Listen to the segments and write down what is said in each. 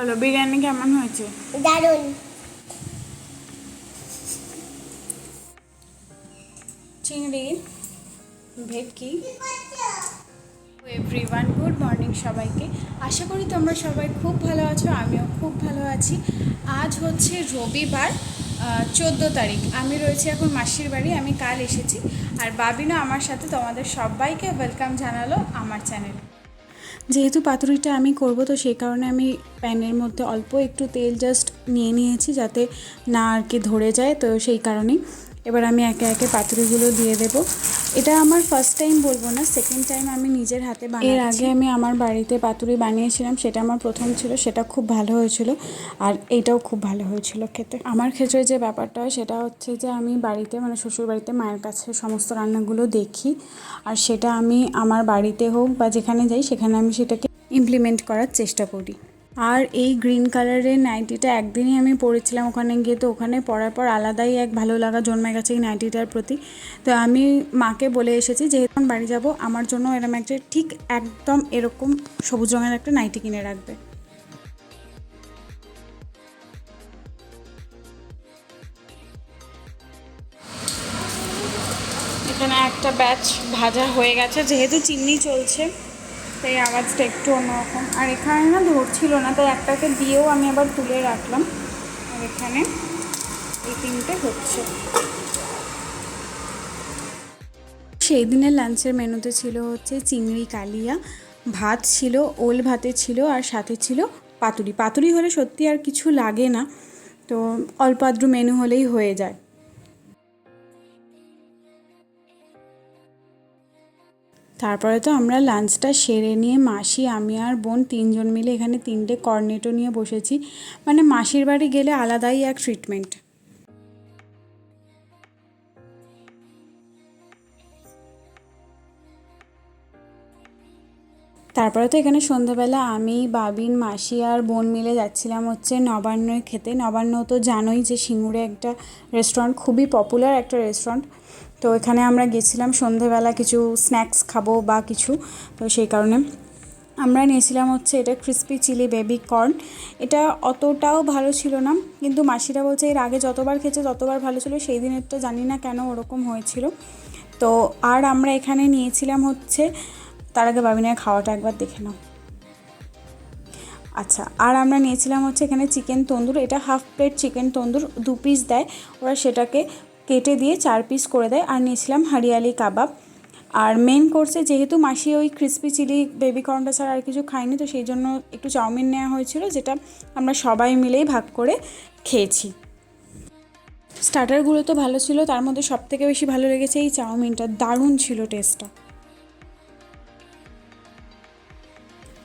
বলো বিরিয়ানি কেমন হয়েছে? দারুণ। চিংড়ি ভেটকি। এভরিওয়ান গুড মর্নিং সবাইকে। আশা করি তোমরা সবাই খুব ভালো আছো আমিও খুব ভালো আছি। আজ হচ্ছে রবিবার চোদ্দ তারিখ। আমি রয়েছি এখন মাসির বাড়ি আমি কাল এসেছি। আর বাবিনা আমার সাথে তোমাদের সবাইকে ওয়েলকাম জানালো আমার চ্যানেলে যেহেতু পাতুরিটা আমি করব, তো সেই কারণে আমি প্যানের মধ্যে অল্প একটু তেল জাস্ট নিয়ে নিয়েছি যাতে না আর কি ধরে যায়, তো সেই কারণেই। এবার আমি একে একে পাতুরিগুলো দিয়ে দেব। এটা আমার ফার্স্ট টাইম বলব না সেকেন্ড টাইম আমি নিজের হাতে বানাই এর আগে আমি আমার বাড়িতে পাতুরি বানিয়েছিলাম সেটা আমার প্রথম ছিল সেটা খুব ভালো হয়েছিল আর এইটাও খুব ভালো হয়েছিল খেতে। আমার ক্ষেত্রে যে ব্যাপারটা হয় সেটা হচ্ছে যে আমি বাড়িতে মানে শ্বশুর বাড়িতে মায়ের কাছে সমস্ত রান্নাগুলো দেখি আর সেটা আমি আমার বাড়িতে হোক বা যেখানে যাই সেখানে আমি সেটাকে ইমপ্লিমেন্ট করার চেষ্টা করি। আর এই গ্রিন কালারের নাইটিটা একদিনই আমি পরেছিলাম ওখানে গিয়ে, তো ওখানে পরার পর আলাদাই এক ভালো লাগা জন্মে গেছে এই নাইটিটার প্রতি। তো আমি মাকে বলে এসেছি যেহেতু বাড়ি যাব, আমার জন্য এরকম একটা ঠিক একদম এরকম সবুজ রঙের একটা নাইটি কিনে রাখবে। এখানে একটা ব্যাচ ভাজা হয়ে গেছে, যেহেতু চিমনি চলছে। তাই আওয়াজটা একটু অন্যরকম। আর এখানে না ধরছিল না, তাই একটাকে দিয়েও আমি আবার তুলে রাখলাম। আর এখানে এই তিনটে হচ্ছে। সেই দিনের লাঞ্চের মেনুতে ছিল হচ্ছে চিংড়ি কালিয়া। ভাত ছিল, ওল ভাতে ছিল, আর সাথে ছিল পাতুরি। পাতুরি হলে সত্যি আর কিছু লাগে না। তো অল্প আদ্র মেনু হলেই হয়ে যায়। তারপরে তো আমরা লাঞ্চটা সেরে নিয়ে মাসি, আমি আর বোন তিনজন মিলে এখানে তিনটে কর্নেটো নিয়ে বসেছি। মানে মাসির বাড়ি গেলে আলাদাই এক ট্রিটমেন্ট তারপরে তো এখানে সন্ধ্যাবেলা আমি, বাবিন, মাসি আর বোন মিলে যাচ্ছিলাম হচ্ছে নবান্নয় খেতে নবান্ন তো জানোই যে সিঙ্গুরে একটা রেস্টুরেন্ট খুবই পপুলার একটা রেস্টুরেন্ট তো এখানে আমরা গেছিলাম সন্ধেবেলা কিছু স্ন্যাক্স খাব বা কিছু, তো সেই কারণে। আমরা নিয়েছিলাম হচ্ছে এটা ক্রিস্পি চিলি বেবি কর্ন এটা অতটাও ভালো ছিল না, কিন্তু মাসিরা বলছে এর আগে যতবার খেয়েছে ততবার ভালো ছিল, সেই দিনেরটা জানি না কেন ওরকম হয়েছিল। তো আর আমরা এখানে নিয়েছিলাম হচ্ছে, তার আগে বাবিনের খাওয়াটা একবার দেখে নাও। আচ্ছা আর আমরা নিয়েছিলাম হচ্ছে এখানে চিকেন তন্দুর, এটা হাফ প্লেট চিকেন তন্দুর, দু পিস দেয়। ওরা সেটাকে কেটে দিয়ে চার পিস করে দেয়। আর নিয়েছিলাম হরিয়ালি কাবাব। আর মেন কোর্সে যেহেতু মাসি ওই ক্রিস্পি চিলি বেবি কর্নটা ছাড়া আর কিছু খাইনি তো সেই জন্য একটু চাউমিন নেওয়া হয়েছিল, যেটা আমরা সবাই মিলেই ভাগ করে খেয়েছি। স্টার্টারগুলো তো ভালো ছিল, তার মধ্যে সব থেকে বেশি ভালো লেগেছে এই চাউমিনটা। দারুণ ছিল টেস্টটা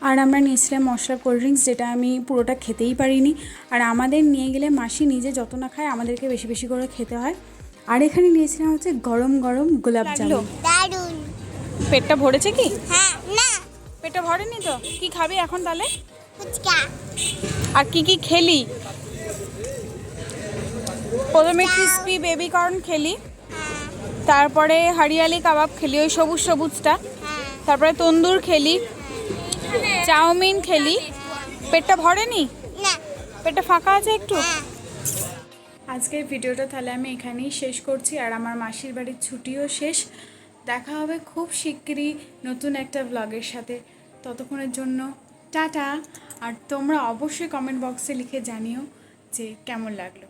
আর আমরা নিয়েছিলাম মশলা কোল্ড ড্রিঙ্কস যেটা আমি পুরোটা খেতেই পারিনি। আর আমাদের নিয়ে গেলে মাসি নিজে যত না খায়, আমাদেরকে বেশি বেশি করে খেতে হয়। আর এখানে নিয়েছিলাম হচ্ছে গরম গরম গোলাপ জামুন। দারুণ। পেটটা ভরেছে কি? হ্যাঁ না। পেটটা ভরেনি তো? কি খাবি এখন তাহলে? ফুচকা। আর কি কি খেলি? প্রথমে ক্রিস্পি বেবি কর্ন খেলি। হ্যাঁ। তারপরে হরিয়ালি কাবাব খেলি ওই সবুজ সবুজটা। হ্যাঁ। তারপরে তন্দুর খেলি। চাউমিন খেলি। পেটটা ভরেনি? না। পেটটা ফাঁকা আছে একটু? হ্যাঁ। আজকের ভিডিওটা তাহলে আমি এখানেই শেষ করছি, আর আমার মাসির বাড়ির ছুটিও শেষ। দেখা হবে খুব শিগগিরই নতুন একটা ব্লগের সাথে। ততক্ষণের জন্য টাটা, আর তোমরা অবশ্যই কমেন্ট বক্সে লিখে জানিও যে কেমন লাগল।